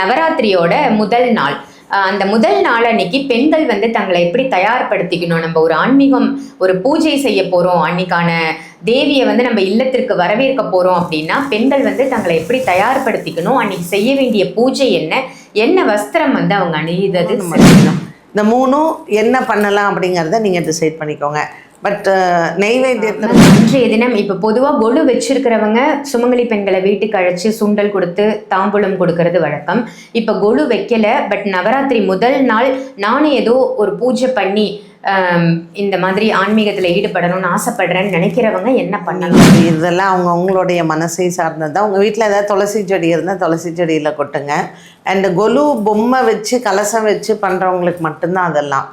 நவராத்திரியோட முதல் நாள். அந்த முதல் நாள் அன்னைக்கு பெண்கள் வந்து தங்களை எப்படி தயார்படுத்திக்கணும்? நம்ம ஒரு ஆன்மீகம் ஒரு பூஜை செய்ய போறோம். அன்னைக்கான தேவியை வந்து நம்ம இல்லத்திற்கு வரவேற்க போறோம் அப்படின்னா பெண்கள் வந்து தங்களை எப்படி தயார்படுத்திக்கணும்? அன்னைக்கு செய்ய வேண்டிய பூஜை என்ன? என்ன வஸ்திரம் வந்து அவங்க அணியுறது? இந்த மூணும் என்ன பண்ணலாம் அப்படிங்கிறத நீங்கள் டிசைட் பண்ணிக்கோங்க. பட் நெய்வேத்தியத்தில் மேம், அன்றைய தினம் இப்ப பொதுவா கொலு வச்சிருக்கிறவங்க சுமங்கலி பெண்களை வீட்டுக்கு அழைச்சு சுண்டல் கொடுத்து தாம்பூலம் கொடுக்கறது வழக்கம். இப்ப கொலு வைக்கல பட் நவராத்திரி முதல் நாள் நானும் ஏதோ ஒரு பூஜை பண்ணி இந்த மாதிரி ஆன்மீகத்துல ஈடுபடணும்னு ஆசைப்படுறேன்னு நினைக்கிறவங்க என்ன பண்ணலாம்? இதெல்லாம் அவங்க அவங்களுடைய மனசை சார்ந்தது தான். உங்கள் வீட்டில் ஏதாவது துளசி செடி இருந்தால் துளசி செடியில் கொட்டுங்க. அண்ட் கொலு பொம்மை வச்சு கலசம் வச்சு பண்ணுறவங்களுக்கு மட்டும்தான் அதெல்லாம்.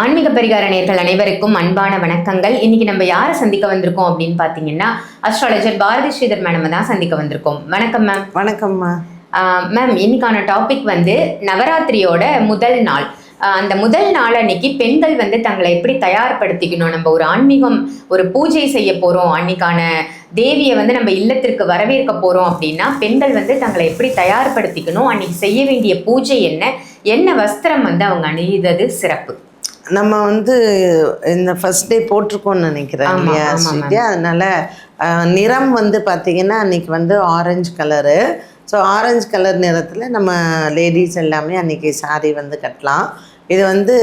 ஆன்மீக பரிகார நேர்கள் அனைவருக்கும் அன்பான வணக்கங்கள். இன்னைக்கு நம்ம யாரை சந்திக்க வந்திருக்கோம் அப்படின்னு பாத்தீங்கன்னா அஸ்ட்ராலஜர் பாரதி ஸ்ரீதர் மேடம் தான் சந்திக்க வந்திருக்கோம். வணக்கம் மேம் வணக்கம்மா மேம் இன்னைக்கான டாபிக் வந்து நவராத்திரியோட முதல் நாள். அந்த முதல் நாள் அன்னைக்கு பெண்கள் வந்து தங்களை எப்படி தயார்படுத்திக்கணும்? நம்ம ஒரு ஆன்மீகம் ஒரு பூஜை செய்ய போறோம். அன்னைக்கான தேவியை வந்து நம்ம இல்லத்திற்கு வரவேற்க போறோம் அப்படின்னா பெண்கள் வந்து தங்களை எப்படி தயார்படுத்திக்கணும்? அன்னைக்கு செய்ய வேண்டிய பூஜை என்ன? என்ன வஸ்திரம் வந்து அவங்க அணியுறது சிறப்பு? நம்ம வந்து இந்த ஃபர்ஸ்ட் டே போட்டிருக்கோம்னு நினைக்கிறேன் இல்லையா ஸ்ரீஜா அதனால நிறம் வந்து பார்த்தீங்கன்னா அன்னைக்கு வந்து orange colour so orange colour நிறத்தில் நம்ம லேடிஸ் எல்லாமே அன்னைக்கு saree வந்து கட்டலாம். இது வந்து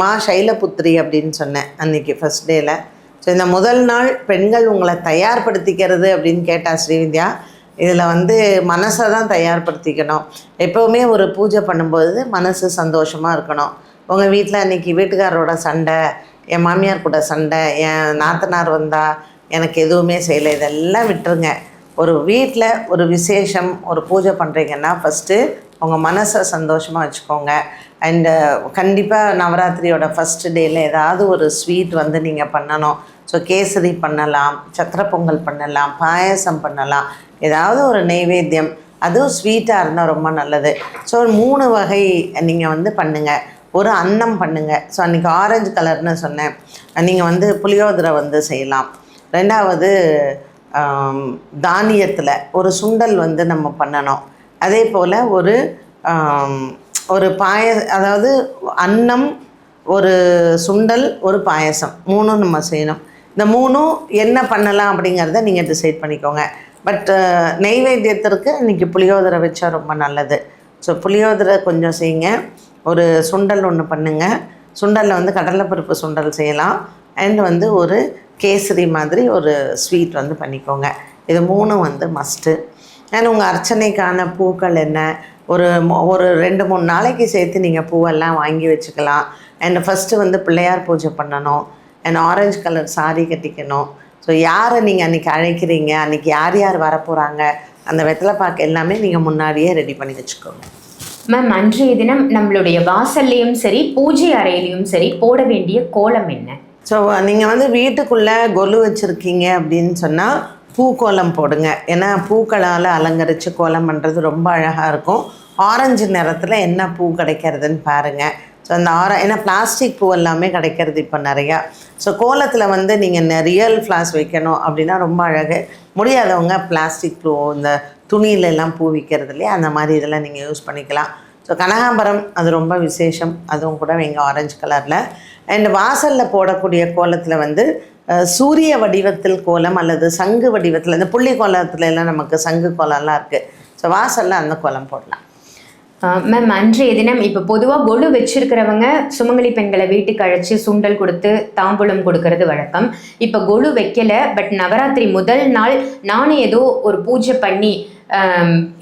மா சைலபுத்ரி அப்படின்னு சொன்னேன் அன்னைக்கு ஃபர்ஸ்ட் டேல ஸோ இந்த முதல் நாள் பெண்கள் உங்களை தயார்படுத்திக்கிறது அப்படின்னு கேட்டா ஸ்ரீவித்யா இதில் வந்து மனசை தான் தயார்படுத்திக்கணும். எப்போவுமே ஒரு பூஜை பண்ணும்போது மனசு சந்தோஷமாக இருக்கணும். உங்கள் வீட்டில் அன்றைக்கி வீட்டுக்காரரோட சண்டை என் மாமியார் கூட சண்டை என் நாத்தனார் வந்தால் எனக்கு எதுவுமே செய்யலை. இதெல்லாம் விட்டுருங்க. ஒரு வீட்டில் ஒரு விசேஷம் ஒரு பூஜை பண்ணுறீங்கன்னா ஃபஸ்ட்டு உங்கள் மனசை சந்தோஷமாக வச்சுக்கோங்க. அண்டு கண்டிப்பாக நவராத்திரியோட ஃபஸ்ட்டு டேயில் ஏதாவது ஒரு ஸ்வீட் வந்து நீங்கள் பண்ணணும். ஸோ கேசரி பண்ணலாம் சக்கரை பொங்கல் பண்ணலாம் பாயாசம் பண்ணலாம். ஏதாவது ஒரு நெய்வேத்தியம் அதுவும் ஸ்வீட்டாக இருந்தால் ரொம்ப நல்லது. ஸோ மூணு வகை நீங்கள் வந்து பண்ணுங்கள் ஒரு அன்னம் பண்ணுங்கள் ஸோ அன்றைக்கி ஆரஞ்சு கலர்னு சொன்னேன். நீங்கள் வந்து புளியோதரை வந்து செய்யலாம். ரெண்டாவது தானியத்தில் ஒரு சுண்டல் வந்து நம்ம பண்ணணும். அதே போல் ஒரு ஒரு பாய அதாவது அன்னம் ஒரு சுண்டல் ஒரு பாயசம். மூணும் நம்ம செய்யணும். இந்த மூணும் என்ன பண்ணலாம் அப்படிங்கிறத நீங்கள் டிசைட் பண்ணிக்கோங்க. பட் நெய்வேத்தியத்திற்கு இன்றைக்கி புளியோதரை வச்சா ரொம்ப நல்லது. ஸோ புளியோதரை கொஞ்சம் செய்யுங்க. ஒரு சுண்டல் ஒன்று பண்ணுங்கள் சுண்டலில் வந்து கடலைப்பருப்பு சுண்டல் செய்யலாம். அண்ட் வந்து ஒரு கேசரி மாதிரி ஒரு ஸ்வீட் வந்து பண்ணிக்கோங்க. இது மூணும் வந்து மஸ்ட்டு அண்ட் உங்கள் அர்ச்சனைக்கான பூக்கள் என்ன? ஒரு ஒரு ரெண்டு மூணு நாளைக்கு சேர்த்து நீங்கள் பூவெல்லாம் வாங்கி வச்சுக்கலாம். அண்ட் ஃபஸ்ட்டு வந்து பிள்ளையார் பூஜை பண்ணணும். அண்ட் ஆரஞ்சு கலர் சாரீ கட்டிக்கணும். ஸோ யாரை நீங்கள் அன்றைக்கி அழைக்கிறீங்க? அன்றைக்கி யார் யார் வரப்போகிறாங்க அந்த வெத்தலை பாக்கு எல்லாமே நீங்கள் முன்னாடியே ரெடி பண்ணி வச்சுக்கோங்க. மேம் அன்றைய தினம் நம்மளுடைய வாசல்லையும் சரி பூஜை அறையிலையும் சரி போட வேண்டிய கோலம் என்ன? ஸோ நீங்கள் வந்து வீட்டுக்குள்ளே கொலு வச்சுருக்கீங்க அப்படின்னு சொன்னால் பூக்கோலம் போடுங்க. ஏன்னா பூக்களால் அலங்கரித்து கோலம் பண்ணுறது ரொம்ப அழகாக இருக்கும். ஆரஞ்சு நிறத்தில் என்ன பூ கிடைக்கிறதுன்னு பாருங்கள் ஸோ அந்த ஆர ஏன்னா பிளாஸ்டிக் பூ எல்லாமே கிடைக்கிறது இப்போ நிறையா. ஸோ கோலத்தில் வந்து நீங்கள் ரியல் ஃப்ளாஸ் வைக்கணும் அப்படின்னா ரொம்ப அழகு. முடியாதவங்க பிளாஸ்டிக் பூ இந்த துணியில எல்லாம் பூ விற்கிறது இல்லையா? அந்த மாதிரி இதெல்லாம் நீங்கள் யூஸ் பண்ணிக்கலாம். ஸோ கனகாம்பரம் அது ரொம்ப விசேஷம். அதுவும் கூட எங்கள் ஆரஞ்சு கலரில் அண்ட் வாசலில் போடக்கூடிய கோலத்தில் வந்து சூரிய வடிவத்தில் கோலம் அல்லது சங்கு வடிவத்தில் இந்த புள்ளி கோலத்துல எல்லாம் நமக்கு சங்கு கோலம்லாம் இருக்குது ஸோ வாசலில் அந்த கோலம் போடலாம். மேம் அன்றைய தினம் இப்போ பொதுவாக கொலு வச்சிருக்கிறவங்க சுமங்கலி பெண்களை வீட்டுக்கு அழைச்சி சுண்டல் கொடுத்து தாம்பூலம் கொடுக்கறது வழக்கம். இப்போ கொலு வைக்கல பட் நவராத்திரி முதல் நாள் நானும் ஏதோ ஒரு பூஜை பண்ணி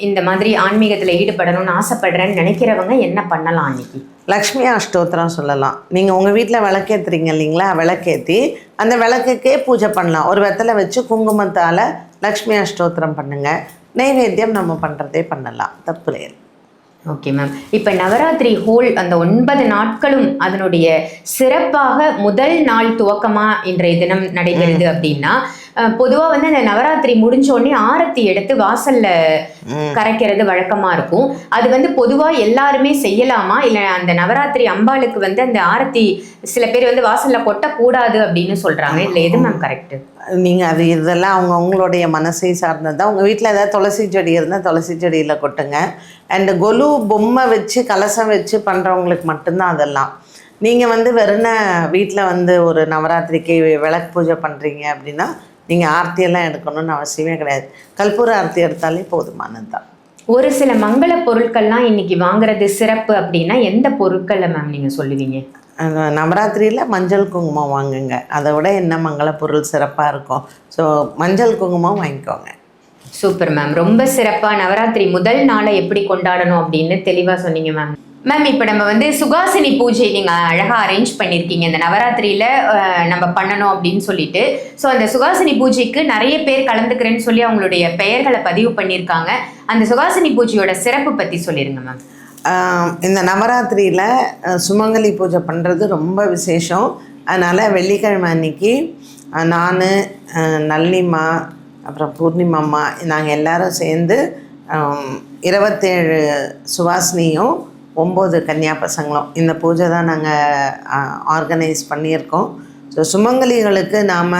இந்த மாதிரி ஆன்மீகத்தில் ஈடுபடணும்னு ஆசைப்படுறேன்னு நினைக்கிறவங்க என்ன பண்ணலாம் அன்னைக்கு லக்ஷ்மி அஷ்டோத்திரம் சொல்லலாம். நீங்கள் உங்கள் வீட்டில் விளக்கேற்றுறீங்க இல்லைங்களா? விளக்கேற்றி அந்த விளக்குக்கே பூஜை பண்ணலாம். ஒரு வெத்தலை வச்சு குங்குமத்தால் லக்ஷ்மி அஷ்டோத்திரம் பண்ணுங்கள் நைவேத்தியம் நம்ம பண்ணுறதே பண்ணலாம். தப்பு இல்லை ஓகே மேம். இப்போ நவராத்திரி ஹோல் அந்த ஒன்பது நாட்களும் அதனுடைய சிறப்பாக முதல் நாள் துவக்கமா இன்றைய தினம் நடைபெறுது அப்படின்னா பொதுவா வந்து அந்த நவராத்திரி முடிஞ்ச உடனே ஆரத்தி எடுத்து வாசல்ல கரைக்கிறது வழக்கமா இருக்கும். அது வந்து பொதுவா எல்லாருமே செய்யலாமா? இல்ல அந்த நவராத்திரி அம்பாளுக்கு வந்து அந்த ஆரத்தி சில பேர் வந்து வாசல்ல கொட்டக்கூடாது அப்படின்னு சொல்றாங்க. இதுல எது மேம் கரெக்ட் நீங்கள் அது இதெல்லாம் அவங்க அவங்களுடைய மனசை சார்ந்தது தான் உங்கள் வீட்டில் ஏதாவது துளசி செடி இருந்தால் துளசி செடியில் கொட்டுங்க. அண்டு கொலு பொம்மை வச்சு கலசம் வச்சு பண்ணுறவங்களுக்கு மட்டும்தான் அதெல்லாம். நீங்கள் வந்து வெறும் வீட்டில் வந்து ஒரு நவராத்திரிக்கு விளக்கு பூஜை பண்ணுறீங்க அப்படின்னா நீங்கள் ஆர்த்தியெல்லாம் எடுக்கணும்னு அவசியமே கிடையாது. கற்பூர ஆர்த்தி எடுத்தாலே போதுமானது தான் ஒரு சில மங்கள பொருட்கள்லாம் இன்னைக்கு வாங்குறது சிறப்பு அப்படின்னா எந்த பொருட்களை மேம் நீங்க சொல்லுவீங்க? நவராத்திரியில் மஞ்சள் குங்குமம் வாங்குங்க. அதை விட என்ன மங்கள பொருள் சிறப்பாக இருக்கும். ஸோ மஞ்சள் குங்குமம் வாங்கிக்கோங்க. Super ma'am. ரொம்ப சிறப்பா நவராத்திரி முதல் நாளை எப்படி கொண்டாடணும் அப்படின்னு தெளிவா சொன்னீங்க மேம். மேம் இப்போ நம்ம வந்து சுகாசினி பூஜை நீங்கள் அழகாக அரேஞ்ச் பண்ணியிருக்கீங்க இந்த நவராத்திரியில் நம்ம பண்ணணும் அப்படின்னு சொல்லிட்டு. ஸோ அந்த சுகாசினி பூஜைக்கு நிறைய பேர் கலந்துக்கிறேன்னு சொல்லி அவங்களுடைய பெயர்களை பதிவு பண்ணியிருக்காங்க அந்த சுகாசினி பூஜையோட சிறப்பு பற்றி சொல்லிடுங்க மேம் இந்த நவராத்திரியில் சுமங்கலி பூஜை பண்ணுறது ரொம்ப விசேஷம். அதனால் வெள்ளிக்கிழமை அன்னைக்கு நான் நல்லிம்மா அப்புறம் பூர்ணிமாம்மா நாங்கள் எல்லாரும் சேர்ந்து இருபத்தேழு சுவாசினியும் ஒம்பது கன்னியா பசங்களும். இந்த பூஜை தான் நாங்கள் ஆர்கனைஸ் பண்ணியிருக்கோம். ஸோ சுமங்கலிகளுக்கு நாம்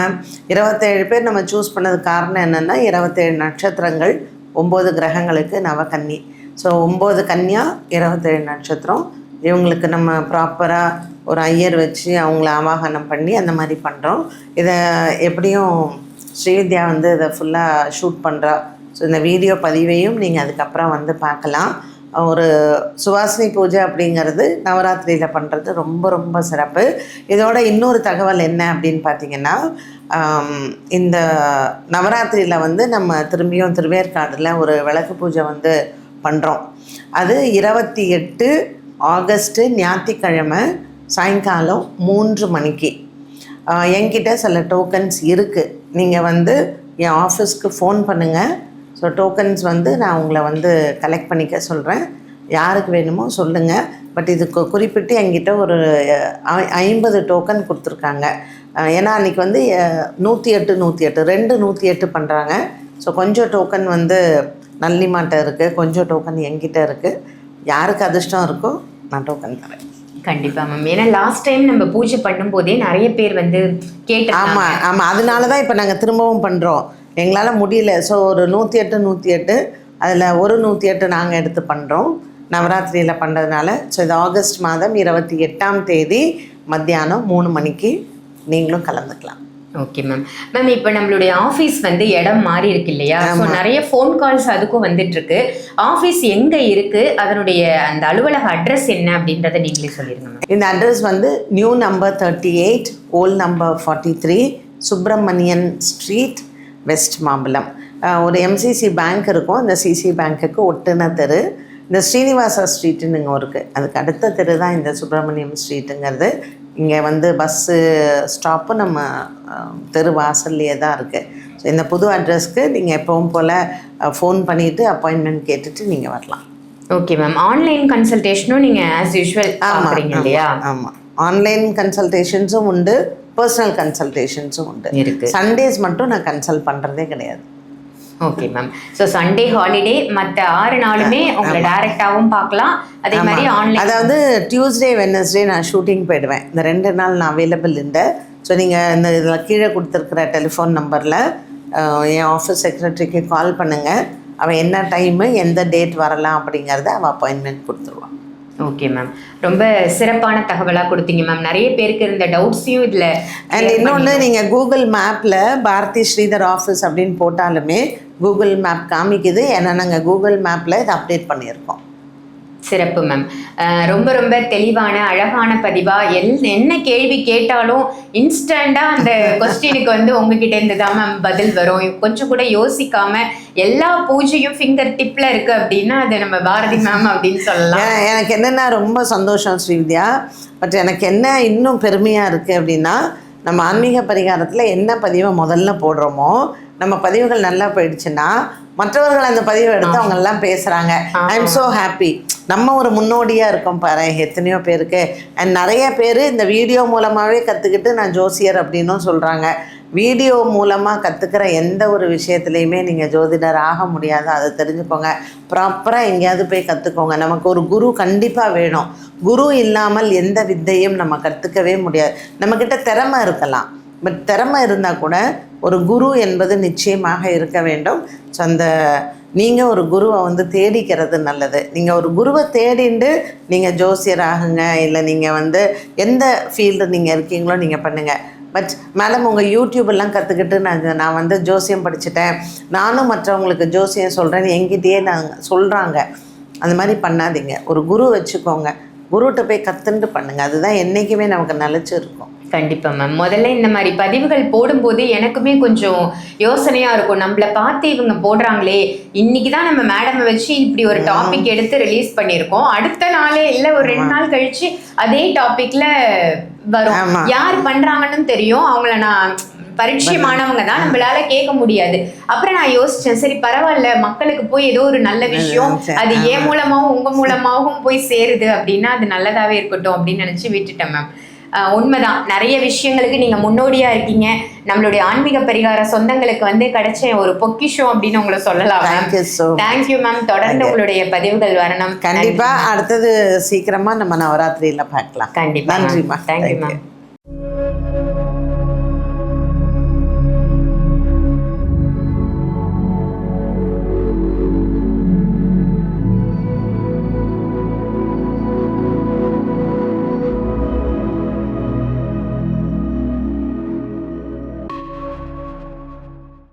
இருபத்தேழு பேர் நம்ம சூஸ் பண்ணதுக்கு காரணம் என்னென்னா இருபத்தேழு நட்சத்திரங்கள் ஒம்பது கிரகங்களுக்கு நவகன்னி. ஸோ ஒம்பது கன்னியா இருபத்தேழு நட்சத்திரம். இவங்களுக்கு நம்ம ப்ராப்பராக ஒரு ஐயர் வச்சு அவங்கள ஆவாகனம் பண்ணி அந்த மாதிரி பண்ணுறோம் இதை எப்படியும் ஸ்ரீவித்யா வந்து இதை ஃபுல்லாக ஷூட் பண்ணுறா ஸோ இந்த வீடியோ பதிவையும் நீங்கள் அதுக்கப்புறம் வந்து பார்க்கலாம். ஒரு சுவாசினி பூஜை அப்படிங்கிறது நவராத்திரியில் பண்ணுறது ரொம்ப ரொம்ப சிறப்பு. இதோட இன்னொரு தகவல் என்ன அப்படின்னு பார்த்தீங்கன்னா இந்த நவராத்திரியில் வந்து நம்ம திரும்பியும் திருவேற்காடில் ஒரு விளக்கு பூஜை வந்து பண்ணுறோம் அது இருபத்தி எட்டு ஆகஸ்ட்டு ஞாயிற்றுக்கிழமை சாயங்காலம் மூன்று மணிக்கு. என்கிட்ட சில டோக்கன்ஸ் இருக்குது நீங்கள் வந்து என் ஆஃபீஸ்க்கு ஃபோன் பண்ணுங்கள் ஸோ டோக்கன்ஸ் வந்து நான் உங்களை வந்து கலெக்ட் பண்ணிக்க சொல்கிறேன் யாருக்கு வேணுமோ சொல்லுங்கள் பட் இதுக்கு குறிப்பிட்டு என்கிட்ட ஒரு ஐம்பது டோக்கன் கொடுத்துருக்காங்க. ஏன்னா அன்றைக்கி வந்து நூற்றி எட்டு நூற்றி எட்டு ரெண்டு நூற்றி எட்டு பண்ணுறாங்க ஸோ கொஞ்சம் டோக்கன் வந்து நல்லிமாட்ட இருக்குது கொஞ்சம் டோக்கன் என்கிட்ட இருக்குது யாருக்கு அதிர்ஷ்டம் இருக்கோ நான் டோக்கன் தரேன். கண்டிப்பா மேம் ஏன்னா லாஸ்ட் டைம் நம்ம பூஜை பண்ணும்போதே நிறைய பேர் வந்து கேட்டாங்க ஆமாம் ஆமாம் அதனால தான் இப்போ நாங்கள் திரும்பவும் பண்ணுறோம் எங்களால் முடியல. ஸோ ஒரு நூற்றி எட்டு நூற்றி எட்டு அதில் ஒரு நூற்றி எட்டு நாங்கள் எடுத்து பண்ணுறோம் நவராத்திரியில் பண்ணுறதுனால ஸோ இது ஆகஸ்ட் மாதம் இருபத்தி எட்டாம் தேதி மத்தியானம் மூணு மணிக்கு நீங்களும் கலந்துக்கலாம். ஓகே மேம் மேம் இப்போ நம்மளுடைய ஆஃபீஸ் வந்து இடம் மாறி இருக்கு இல்லையா? ஸோ நிறைய ஃபோன் கால்ஸ் அதுக்கும் வந்துட்டு இருக்கு. ஆஃபீஸ் எங்க இருக்கு? அதனுடைய அந்த அலுவலக அட்ரஸ் என்ன அப்படின்றத நீங்களே சொல்லிருங்க மேம் இந்த அட்ரஸ் வந்து new number thirty eight old number forty three Subramanian street west Mambalam. ஒரு எம்சிசி பேங்க் இருக்கும். இந்த சிசி பேங்க்குக்கு ஒட்டுன தெரு. இந்த ஸ்ரீனிவாசா ஸ்ட்ரீட்டுன்னு இங்கே இருக்குது அதுக்கு அடுத்த தெரு தான் இந்த சுப்பிரமணியம் ஸ்ட்ரீட்டுங்கிறது இங்கே வந்து பஸ்ஸு ஸ்டாப்பு நம்ம தெரு வாசல்லையே தான் இருக்குது ஸோ இந்த புது அட்ரஸ்க்கு நீங்கள் எப்பவும் போல் ஃபோன் பண்ணிவிட்டு அப்பாயின்மெண்ட் கேட்டுட்டு நீங்கள் வரலாம். ஓகே மேம் ஆன்லைன் கன்சல்டேஷனும் நீங்க ஆஸ் யூஷுவல் பார்க்குறீங்க இல்லையா? ஆமாம் ஆன்லைன் கன்சல்டேஷன்ஸும் உண்டு. பர்சனல் கன்சல்டேஷன்ஸும் உண்டு. இருக்கு. சண்டேஸ் மட்டும் நான் கன்சல்ட் பண்ணுறதே கிடையாது. Okay ma'am so Sunday holiday மற்ற ஆறு நாளுமே உங்களை டைரக்டாகவும் பார்க்கலாம். அதே மாதிரி ஆன்லைன் அதாவது டியூஸ்டே வெனஸ்டே நான் ஷூட்டிங் போயிடுவேன். இந்த ரெண்டு நாள் நான் அவைலபிள் இல்லை ஸோ நீங்கள் இந்த இதில் கீழே கொடுத்துருக்குற டெலிஃபோன் நம்பரில் என் ஆஃபீஸ் செக்ரட்டரிக்கு கால் பண்ணுங்கள் அவன் என்ன டைமு எந்த டேட் வரலாம் அப்படிங்கிறத அவள் அப்பாயின்மெண்ட் கொடுத்துருவான் ஓகே மேம் ரொம்ப சிறப்பான தகவலா கொடுத்தீங்க மேம் நிறைய பேருக்கு இருந்த டவுட்ஸையும் இதுல அண்ட் இன்னொன்று நீங்கள் கூகுள் மேப்பில் பாரதி ஸ்ரீதர் ஆஃபீஸ் அப்படின்னு போட்டாலுமே கூகுள் மேப் காமிக்குது. ஏன்னா நாங்கள் கூகுள் மேப்பில் இதை அப்டேட் பண்ணியிருக்கோம். சிறப்பு மேம் ரொம்ப ரொம்ப தெளிவான அழகான பதிவா எல் என்ன கேள்வி கேட்டாலும் இன்ஸ்டண்டா அந்த கொஸ்டினுக்கு வந்து உங்ககிட்ட இருந்து தான் மேம் பதில் வரும். கொஞ்சம் கூட யோசிக்காம எல்லா பூஜையும் ஃபிங்கர் டிப்ல இருக்கு அப்படின்னா அது நம்ம பாரதி மேம் அப்படின்னு சொல்லலாம். எனக்கு என்னென்னா ரொம்ப சந்தோஷம் ஸ்ரீவித்யா. பட் எனக்கு என்ன இன்னும் பெருமையாக இருக்குது அப்படின்னா நம்ம ஆன்மீக பரிகாரத்தில் என்ன பதிவை முதல்ல போடுறோமோ நம்ம பதிவுகள் நல்லா போயிடுச்சுன்னா மற்றவர்கள் அந்த பதிவை எடுத்து அவங்க எல்லாம் பேசுறாங்க. ஐ எம் so ஹாப்பி நம்ம ஒரு முன்னோடியா இருக்கோம் பாரு எத்தனையோ பேருக்கு. அண்ட் நிறைய பேர் இந்த வீடியோ மூலமாவே கத்துக்கிட்டு நான் ஜோசியர் அப்படின்னும் சொல்றாங்க. வீடியோ மூலமாக கற்றுக்கிற எந்த ஒரு விஷயத்துலையுமே நீங்கள் ஜோதிடர் ஆக முடியாது. அதை தெரிஞ்சுக்கோங்க. ப்ராப்பராக எங்கேயாவது போய் கற்றுக்கோங்க நமக்கு ஒரு குரு கண்டிப்பாக வேணும். குரு இல்லாமல் எந்த வித்தையும் நம்ம கற்றுக்கவே முடியாது. நம்மக்கிட்ட திறமை இருக்கலாம். பட் திறமை இருந்தால் கூட ஒரு குரு என்பது நிச்சயமாக இருக்க வேண்டும். ஸோ அந்த நீங்கள் ஒரு குருவை வந்து தேடிக்கிறது நல்லது. நீங்கள் ஒரு குருவை தேடிண்டு நீங்கள் ஜோசியர் ஆகுங்க இல்லை நீங்கள் வந்து எந்த ஃபீல்டு நீங்கள் இருக்கீங்களோ நீங்கள் பண்ணுங்கள் பட் மேடம் உங்கள் யூடியூபெல்லாம் கற்றுக்கிட்டு நான் நான் வந்து ஜோசியம் படிச்சுட்டேன். நானும் மற்றவங்களுக்கு ஜோசியம் சொல்கிறேன்னு எங்கிட்டயே நான் சொல்கிறாங்க அந்த மாதிரி பண்ணாதீங்க. ஒரு குரு வச்சுக்கோங்க. குருகிட்ட போய் கற்றுன்ட்டு பண்ணுங்கள் அதுதான் என்றைக்குமே நமக்கு நிலச்சி இருக்கும். கண்டிப்பா மேம் முதல்ல இந்த மாதிரி பதிவுகள் போடும்போது எனக்குமே கொஞ்சம் யோசனையா இருக்கும். நம்மள பார்த்து இவங்க போடுறாங்களே. இன்னைக்கு தான் நம்ம மேடம் வச்சு இப்படி ஒரு டாபிக் எடுத்து ரிலீஸ் பண்ணியிருக்கோம். அடுத்த நாளே இல்ல ஒரு ரெண்டு நாள் கழிச்சு அதே டாபிக்ல வரும். யார் பண்றாங்கன்னு தெரியும். அவங்கள நான் பரிச்சயமானவங்க தான். நம்மளால கேட்க முடியாது. அப்புறம் நான் யோசிச்சேன். சரி பரவாயில்ல. மக்களுக்கு போய் ஏதோ ஒரு நல்ல விஷயம். அது. ஏன் மூலமாவும் உங்க மூலமாவும் போய் சேருது அப்படின்னா அது நல்லதாவே இருக்கட்டும் அப்படின்னு நினைச்சு விட்டுட்டேன் மேம் உண்மைதான். நிறைய விஷயங்களுக்கு நீங்க முன்னோடியா இருக்கீங்க. நம்மளுடைய ஆன்மீக பரிகார சொந்தங்களுக்கு வந்து கிடைச்ச ஒரு பொக்கிஷம் அப்படின்னு உங்களை சொல்லலாம் தேங்க்யூ மேம் தொடர்ந்து உங்களுடைய பதிவுகள் வரணும். கண்டிப்பாக அடுத்தது சீக்கிரமாக நம்ம நவராத்திரியில் பார்க்கலாம். கண்டிப்பா நன்றிம்மா. Thank you Thank you. மேம்